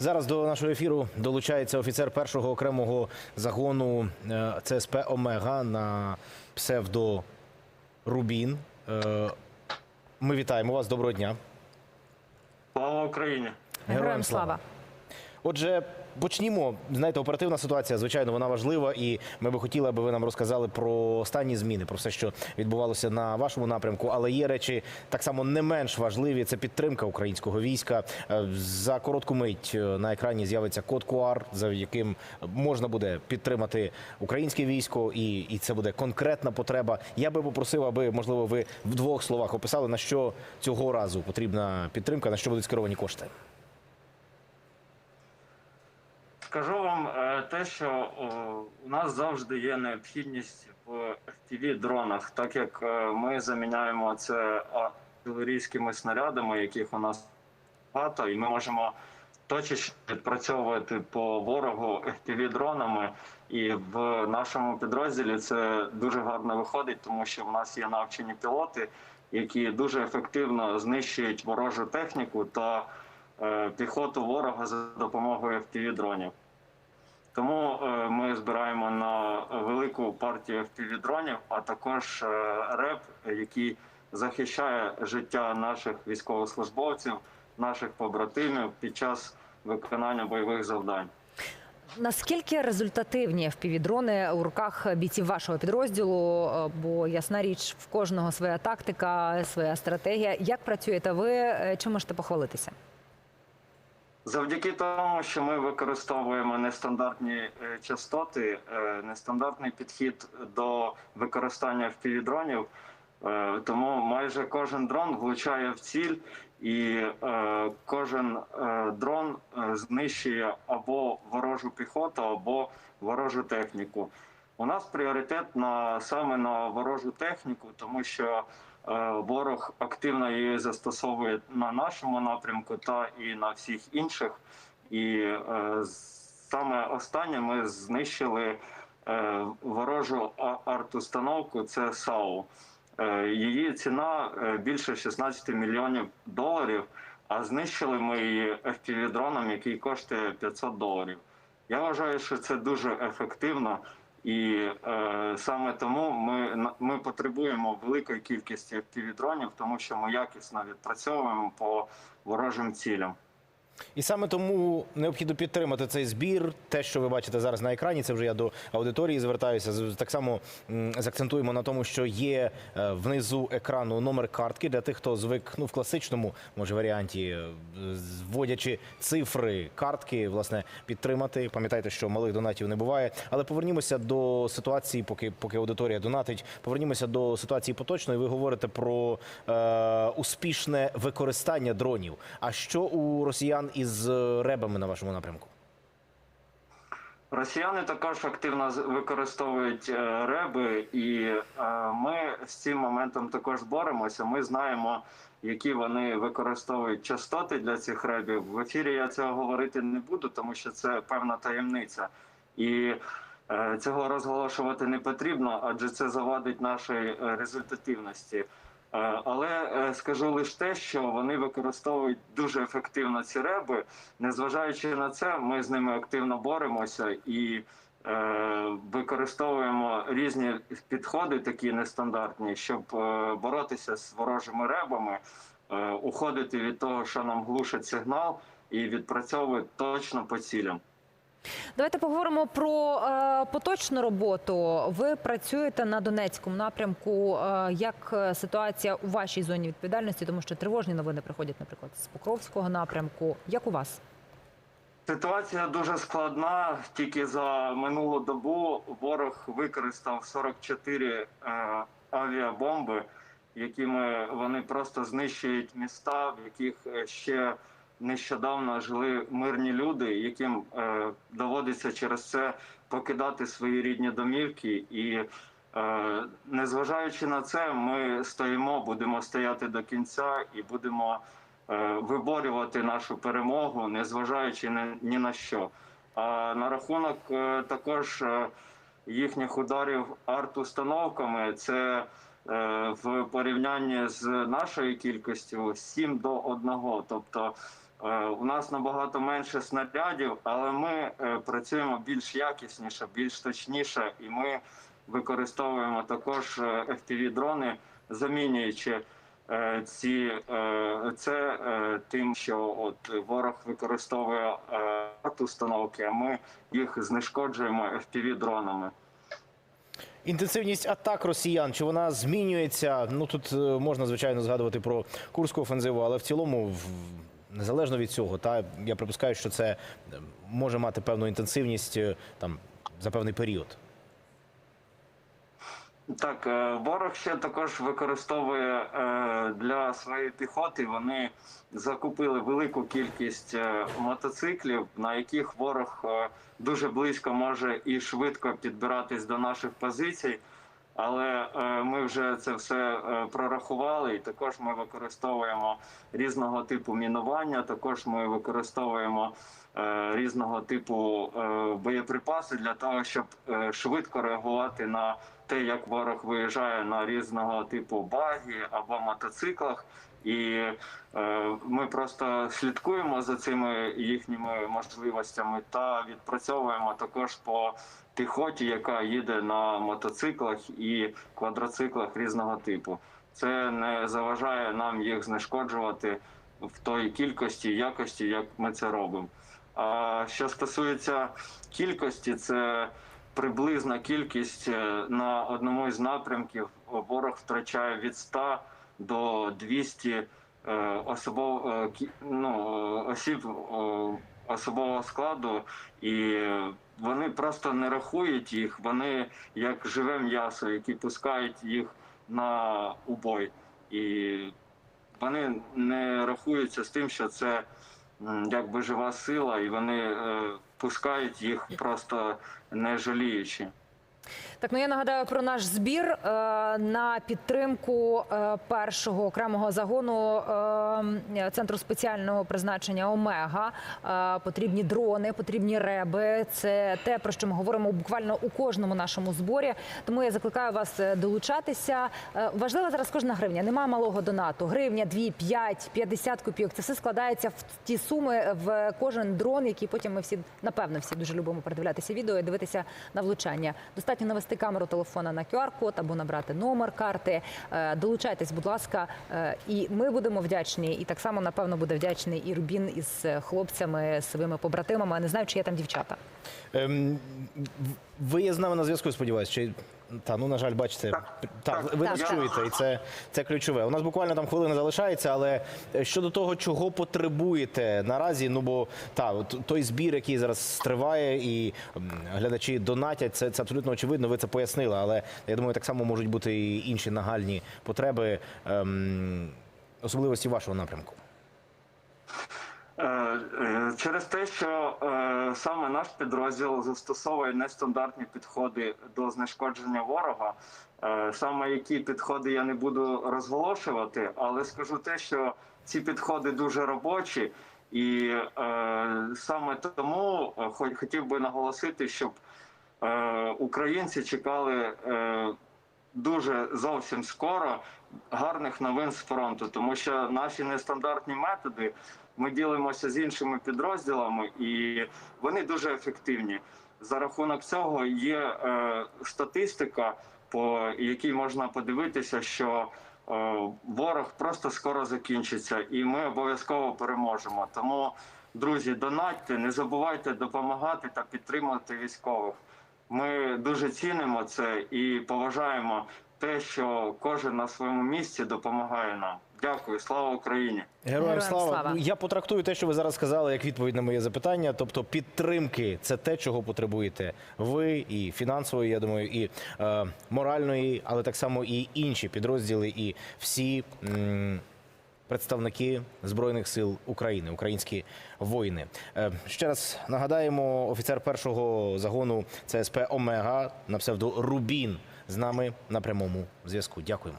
Зараз до нашого ефіру долучається офіцер першого окремого загону е, ЦСП Омега на псевдо Рубін. Е, Ми вітаємо вас. Доброго дня. Слава Україні! Героям слава. Отже, почнімо. Знаєте, оперативна ситуація, звичайно, вона важлива, і ми би хотіли, аби ви нам розказали про останні зміни, про все, що відбувалося на вашому напрямку. Але є речі так само не менш важливі. Це підтримка українського війська. Е, За коротку мить е, на екрані з'явиться код QR, за яким можна буде підтримати українське військо, і, і це буде конкретна потреба. Я би попросив, аби можливо ви в двох словах описали на що цього разу потрібна підтримка, на що будуть скеровані кошти. Скажу вам е, те, що у нас завжди є необхідність в fpv дронах, так як е, ми заміняємо це артилерійськими снарядами, яких у нас багато, і ми можемо точечно відпрацьовувати по ворогу fpv дронами. І в нашому підрозділі це дуже гарно виходить, тому що в нас є навчені пілоти, які дуже ефективно знищують ворожу техніку та піхоту ворога за допомогою fpv дронів. Тому е, ми збираємо на велику партію fpv дронів, а також е, РЕП, який захищає життя наших військовослужбовців, наших побратимів під час виконання бойових завдань. Наскільки результативні впівдрони у руках бійців вашого підрозділу? Е, Бо ясна річ, в кожного своя тактика, своя стратегія. Як працюєте ви? Е, Чим можете похвалитися? Завдяки тому, що ми використовуємо нестандартні е, частоти, е, нестандартний підхід до використання впівдронів, е, тому майже кожен дрон влучає в ціль, і кожен дрон знищує або ворожу піхоту, або ворожу техніку. У нас пріоритет на саме на ворожу техніку, тому що ворог активно її застосовує на нашому напрямку та і на всіх інших. І е, саме останнє ми знищили е, ворожу а- арт-установку. Це САУ. Е, її ціна е, більше 16 мільйонів доларів. А знищили ми її FPV-дроном, який коштує 500 доларів. Я вважаю, що це дуже ефективно, і е, саме тому ми, ми потребуємо великої кількості FPV-дронів, тому що ми якісно відпрацьовуємо по ворожим цілям. І саме тому необхідно підтримати цей збір. Те, що ви бачите зараз на екрані, це вже я до аудиторії звертаюся. Так само закцентуємо на тому, що є е, внизу екрану номер картки для тих, хто звик ну в класичному може варіанті, е, вводячи цифри картки, власне, підтримати. Пам'ятайте, що малих донатів не буває. Але повернімося до ситуації, поки поки аудиторія донатить. Повернімося до ситуації поточної. Ви говорите про е, успішне використання дронів. А що у росіян із е, ребами на вашому напрямку? Росіяни також активно використовують е, реби, і е, ми з цим моментом також боремося. Ми знаємо, які вони використовують частоти для цих ребів. В ефірі я цього говорити не буду, тому що це певна таємниця. І цього розголошувати не потрібно, адже це завадить нашої результативності. Е, Але е, скажу лише те, що вони використовують дуже ефективно ці реби. Незважаючи на це, ми з ними активно боремося і е, використовуємо різні підходи, такі нестандартні, щоб боротися з ворожими ребами, уходити від того, що нам глушить сигнал, і відпрацьовувати точно по цілям. Давайте поговоримо про е, поточну роботу. Ви працюєте на Донецькому напрямку. Е, як е, ситуація у вашій зоні відповідальності, тому що тривожні новини приходять, наприклад, з Покровського напрямку. Як у вас? Ситуація дуже складна. Тільки за минулу добу ворог використав 44 е, авіабомби, якими вони просто знищують міста, в яких е, ще нещодавно жили мирні люди, яким е, доводиться через це покидати свої рідні домівки. І е, незважаючи на це, ми стоїмо, будемо стояти до кінця і будемо е, виборювати нашу перемогу, незважаючи ні, ні на що. А на рахунок е, також е, їхніх ударів арт-установками, це е, в порівнянні з нашою кількістю 7 до 1. Тобто У нас набагато менше снарядів, але ми е, працюємо більш якісніше, більш точніше, і ми використовуємо також fpv дрони, замінюючи е, ці е, це е, тим, що от ворог використовує е, установки, а ми їх знешкоджуємо fpv дронами. Інтенсивність атак росіян чи вона змінюється? Ну тут е, можна звичайно згадувати про курську офензиву, але в цілому, незалежно від цього, та я припускаю, що це може мати певну інтенсивність е, там за певний період. Так, е, ворог ще також використовує е, для своєї піхоти. Вони закупили велику кількість мотоциклів, на яких ворог дуже близько може і швидко підбиратись до наших позицій. Але е, ми вже це все е, прорахували, і також ми використовуємо різного типу мінування. Також ми використовуємо е, різного типу боєприпаси для того, щоб швидко реагувати на те, як ворог виїжджає на різного типу багі або мотоциклах. І е, ми просто слідкуємо за цими їхніми можливостями та відпрацьовуємо також по піхоті, яка їде на мотоциклах і квадроциклах різного типу. Це не заважає нам їх знешкоджувати в той кількості якості, як ми це робимо. А що стосується кількості, це приблизна кількість е, на одному із напрямків. Ворог втрачає від 100 до 200 е, особов, е, ну, е, осіб особового складу, і вони просто не рахують їх. Вони як живе м'ясо, які пускають їх на убой. І вони не рахуються з тим, що це якби жива сила, і вони пускають їх просто не жаліючи. Так, ну я нагадаю про наш збір е, на підтримку е, першого окремого загону е, центру спеціального призначення Омега. Е, потрібні дрони, потрібні реби. Це те, про що ми говоримо буквально у кожному нашому зборі. Тому я закликаю вас е, долучатися. Е, важлива зараз кожна гривня. Немає малого донату. Гривня, 2, 5, 50 копійок. Це все складається в ті суми в кожен дрон, який потім ми всі напевно всі дуже любимо передивлятися відео і дивитися на влучання. Достатньо навести камеру телефона на QR-код або набрати номер карти. Е, Долучайтесь, будь ласка, Е, і ми будемо вдячні. І так само, напевно, буде вдячний і Рубін із е, хлопцями, своїми побратимами. Не знаю, чи є там дівчата. Ем, ви є з нами на зв'язку, сподіваюся. Чи та ну на жаль, бачите, так, так, ви нас чуєте, і це, це ключове. У нас буквально там хвилина залишається, але щодо того, чого потребуєте наразі, ну бо та той збір, який зараз триває, і глядачі донатять, це, це абсолютно очевидно. Ви це пояснили, але я думаю, так само можуть бути і інші нагальні потреби, ем, особливості вашого напрямку. Е, Через те, що е, саме наш підрозділ застосовує нестандартні підходи до знешкодження ворога. Е, Саме які підходи я не буду розголошувати, але скажу те, що ці підходи дуже робочі, і саме тому хо- хотів би наголосити, щоб українці чекали дуже зовсім скоро гарних новин з фронту, тому що наші нестандартні методи ми ділимося з іншими підрозділами, і вони дуже ефективні. За рахунок цього є е, статистика, по якій можна подивитися, що е, ворог просто скоро закінчиться, і ми обов'язково переможемо. Тому, друзі, донатьте, не забувайте допомагати та підтримувати військових. Ми дуже цінимо це і поважаємо те, що кожен на своєму місці допомагає нам. Дякую, слава Україні! Героям, Героям слава. слава. Я потрактую те, що ви зараз сказали, як відповідь на моє запитання. Тобто підтримки це те, чого потребуєте ви, і фінансової, я думаю, і е, моральної, але так само і інші підрозділи, і всі. м, Представники збройних сил України, українські воїни. Е, Ще раз нагадаємо, офіцер першого загону ЦСП Омега на псевдо Рубін з нами на прямому зв'язку. Дякуємо.